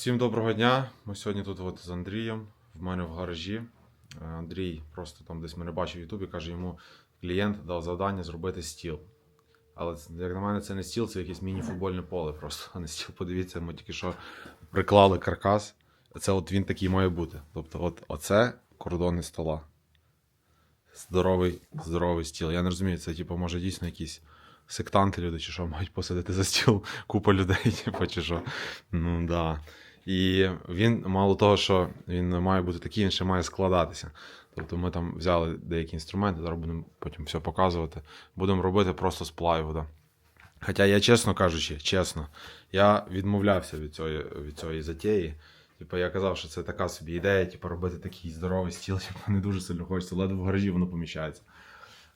Всім доброго дня. Ми сьогодні тут от з Андрієм, в мене в гаражі. Е, Андрій просто там десь мене бачив в Ютубі, каже, йому клієнт дав завдання зробити стіл. Але як на мене, це не стіл, це якесь міні-футбольне поле просто, а не стіл. Подивіться, ми тільки що приклали каркас. Це от він такий має бути. Тобто, от оце кордони стола. Здоровий, здоровий стіл. Я не розумію, це типу, може дійсно якісь сектанти люди, чи що мають посадити за стіл купа людей, типу, чи що. Ну да. І він, мало того, що він має бути такий, він ще має складатися. Тобто ми там взяли деякі інструменти, зараз будемо потім все показувати. Будемо робити просто з плайвуда. Хоча я, чесно кажучи, чесно, я відмовлявся від цієї, від цієї затеї. Типу, я казав, що це така собі ідея, типу, робити такий здоровий стіл, типу, не дуже сильно хочеться, ледве в гаражі воно поміщається.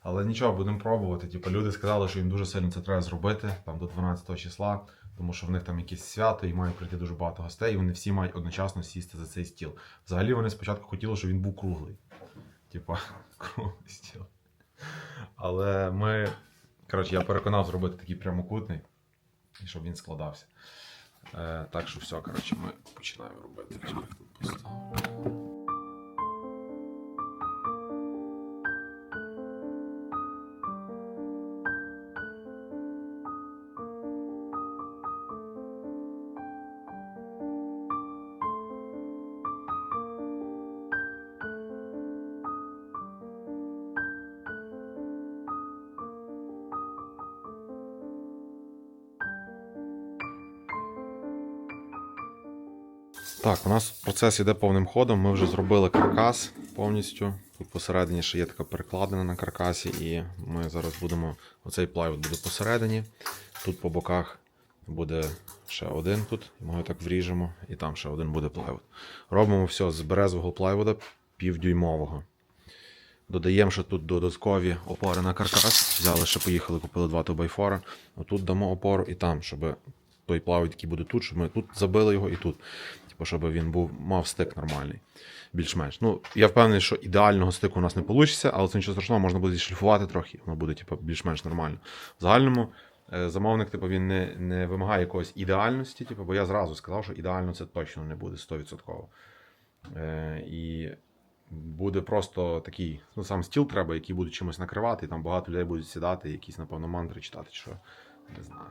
Але нічого, будемо пробувати. Типу, люди сказали, що їм дуже сильно це треба зробити там до 12 числа, тому що в них там якесь свято і має прийти дуже багато гостей, і вони всі мають одночасно сісти за цей стіл. Взагалі вони спочатку хотіли, щоб він був круглий. Типа, круглий стіл. Але ми. Коротше, я переконав зробити такий прямокутний, і щоб він складався. Е, так що все, коротше, ми починаємо робити. Тут поставлю. Так, у нас процес іде повним ходом. Ми вже зробили каркас повністю. Тут посередині ще є така перекладина на каркасі, і ми зараз будемо. Оцей плайвуд буде посередині. Тут по боках буде ще один тут. Ми його так вріжемо, і там ще один буде плайвуд. Робимо все з березового плайвуда півдюймового. Додаємо ще тут додаткові опори на каркас. Взяли ще поїхали, купили два тубайфора. Отут дамо опору і там, щоб той плавить, який буде тут, щоб ми тут забили його і тут. Типу, щоб він був, мав стик нормальний. Більш-менш. Ну, я впевнений, що ідеального стику у нас не вийде, але це нічого страшного, можна буде зішліфувати трохи, воно буде типу, більш-менш нормально. В загальному е, замовник, типу, він не, не вимагає якоїсь ідеальності, типу, бо я зразу сказав, що ідеально це точно не буде 100%. Е, і буде просто такий, ну сам стіл треба, який буде чимось накривати, і там багато людей будуть сідати, якісь, напевно, мантри читати, що не знаю.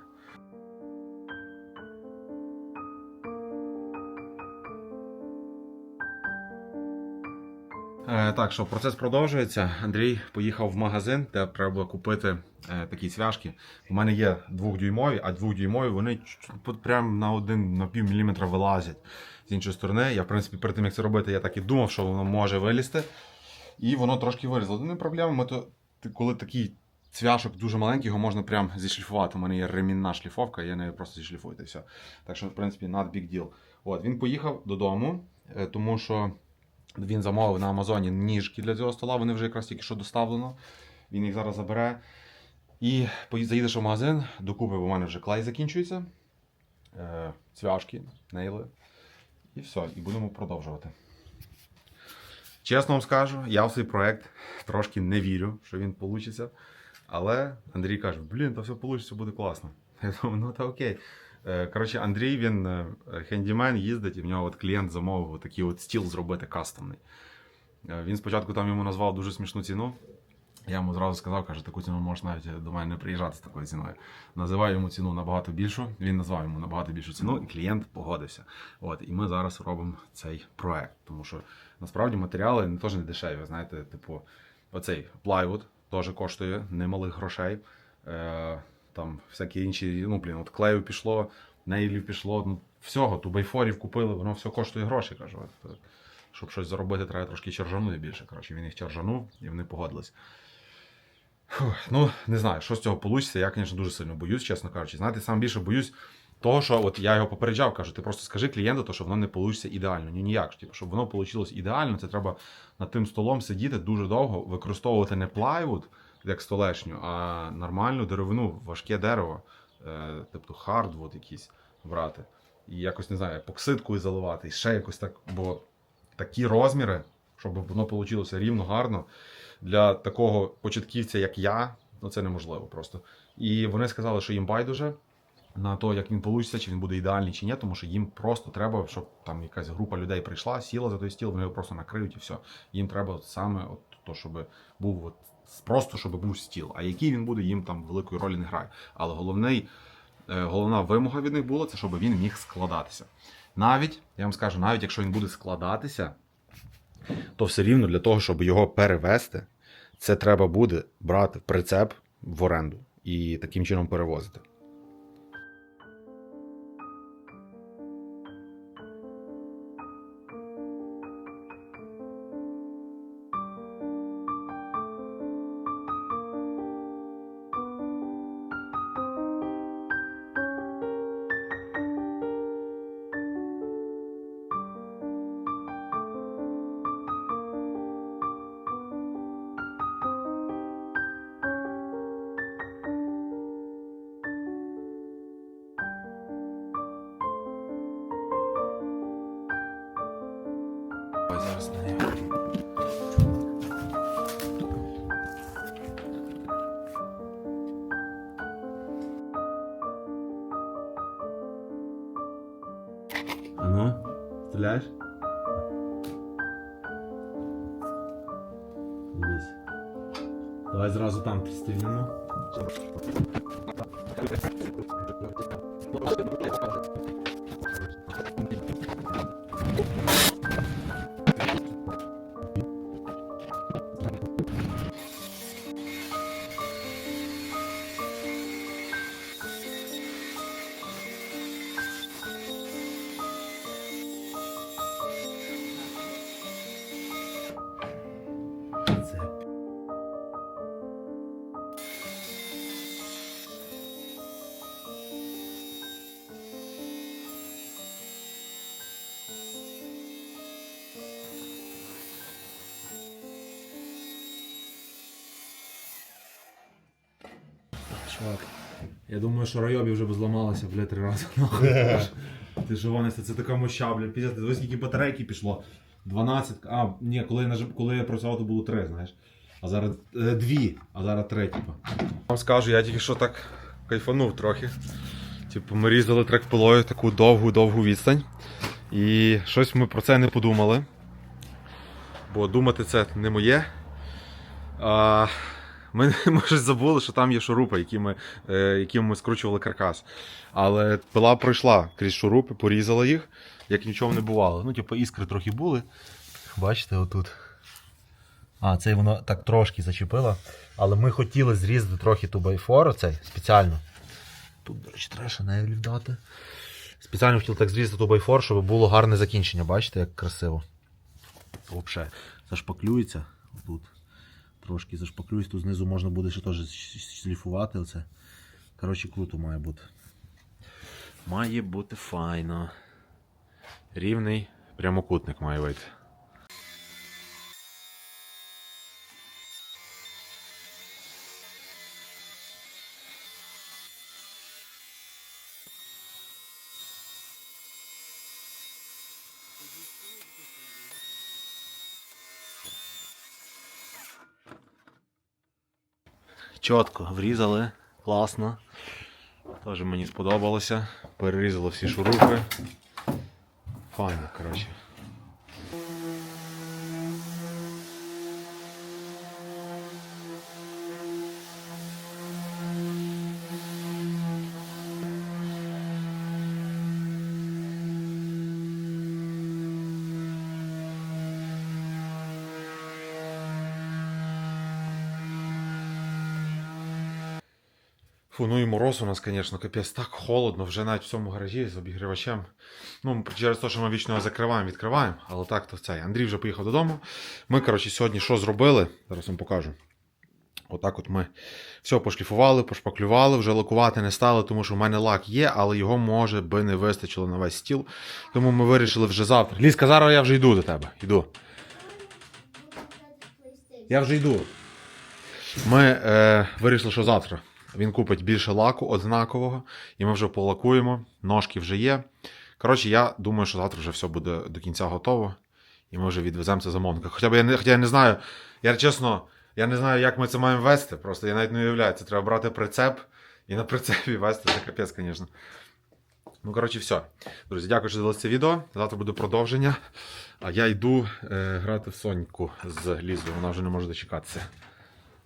Так, що процес продовжується. Андрій поїхав в магазин, де треба купити е, такі цвяшки. У мене є двохдюймові, а двохдюймові вони прямо на один на пів міліметра вилазять з іншої сторони. Я, в принципі, перед тим як це робити, я так і думав, що воно може вилізти. І воно трошки вилізло. Не проблема, ми то, коли такий цвяшок дуже маленький, його можна прям зішліфувати. У мене є ремінна шліфовка, я нею просто зішліфую, і все. Так що, в принципі, not big deal. От, він поїхав додому, е, тому що. Він замовив на Амазоні ніжки для цього стола, вони вже якраз тільки що доставлено. Він їх зараз забере. І заїдеш в магазин, докупи, бо в мене вже клей закінчується. Е, цвяшки, нейли. І все, і будемо продовжувати. Чесно вам скажу, я в цей проект трошки не вірю, що він вийде. Але Андрій каже: блін, то все вийде, буде класно. Я думаю, ну та окей. Е, Коротше, Андрій він е, хендімен їздить, і в нього от клієнт замовив такий от стіл зробити кастомний. Е, Він спочатку там йому назвав дуже смішну ціну. Я йому зразу сказав, каже, таку ціну можеш навіть до мене не приїжджати з такою ціною. Називаю йому ціну набагато більшу. Він назвав йому набагато більшу ціну, і клієнт погодився. От, і ми зараз робимо цей проект. Тому що насправді матеріали не теж не дешеві. Знаєте, типу, оцей плайвуд теж коштує немалих грошей. Там всякі інші, ну, блін, от клею пішло, нейлів пішло, ну, всього, тубайфорів купили, воно все коштує гроші. Кажу. Е, щоб щось заробити, треба трошки чержанути більше. Коротше, він їх чержанув і вони погодились. Фух, ну, не знаю, що з цього вийде. Я, звісно, дуже сильно боюсь, чесно кажучи. Знаєте, сам більше боюсь того, що от я його попереджав, кажу, ти просто скажи клієнту, то, що воно не вийде ідеально. Ні, ніяк. Типу, щоб воно вийшло ідеально, це треба над тим столом сидіти дуже довго, використовувати не плайвуд, як столешню, а нормальну деревину, важке дерево, е, тобто хардвуд якийсь брати. І якось не знаю, покситкою заливати, і ще якось так, бо такі розміри, щоб воно вийшло рівно, гарно. Для такого початківця, як я, ну це неможливо просто. І вони сказали, що їм байдуже. На те, як він вийде, чи він буде ідеальний чи ні, тому що їм просто треба, щоб там якась група людей прийшла, сіла за той стіл, вони його просто накриють і все. Їм треба саме от то, щоб був от, просто щоб був стіл. А який він буде, їм там великої ролі не грає. Але головний, е, головна вимога від них була, це щоб він міг складатися. Навіть, я вам скажу, навіть якщо він буде складатися, то все рівно для того, щоб його перевести, це треба буде брати прицеп в оренду і таким чином перевозити. зараз на неї. А ну, стріляєш? Дивись. Давай зразу там пристрілимо. Чувак, я думаю, що райобі вже б зламалося, бля, три рази. нахуй. Ти що гонишся, це така моща, бля, піздець, дивись, скільки батарейки пішло. 12, а, ні, коли я, коли я працював, то було 3, знаєш. А зараз е, дві, а зараз три, типу. Вам скажу, я тільки що так кайфанув трохи. Типу, ми різали трек пилою таку довгу-довгу відстань. І щось ми про це не подумали. Бо думати це не моє. А, ми, щось забули, що там є шурупи, які ми, е, якими ми скручували каркас. Але пила пройшла крізь шурупи, порізала їх, як нічого не бувало. Ну, типу, іскри трохи були. Бачите, отут. А, це воно так трошки зачепило. Але ми хотіли зрізати трохи ту байфор, оцей спеціально. Тут, до речі, треба ще дати. Спеціально хотів так зрізати ту байфор, щоб було гарне закінчення. Бачите, як красиво. Взагалі, зашпаклюється тут. Трошки зашпаклюється, тут знизу можна буде ще теж шліфувати. Оце. Коротше, круто має бути. Має бути файно. Рівний прямокутник має вийти. Чітко, врізали, класно. Теж мені сподобалося. Перерізали всі шурупи. Файно, коротше. Фу, ну і мороз у нас, звісно, капець, так холодно, вже навіть в цьому гаражі з обігрівачем. Ну, через те, що ми вічно закриваємо, відкриваємо, але так то цей. Андрій вже поїхав додому. Ми, коротше, сьогодні що зробили? Зараз вам покажу. Отак от ми все пошліфували, пошпаклювали, вже лакувати не стали, тому що в мене лак є, але його може би не вистачило на весь стіл. Тому ми вирішили вже завтра. Ліска, зараз я вже йду до тебе. Йду. Я вже йду. Ми е, вирішили, що завтра він купить більше лаку однакового, і ми вже полакуємо. Ножки вже є. Коротше, я думаю, що завтра вже все буде до кінця готово. І ми вже відвеземо це замовника. Хоча б я не, хоча я не знаю, я чесно, я не знаю, як ми це маємо вести. Просто я навіть не уявляю. Це треба брати прицеп І на прицепі вести це капець, звісно. Ну, коротше, все. Друзі, дякую, що дивилися це відео. Завтра буде продовження. А я йду е, грати в Соньку з Лізою. Вона вже не може дочекатися.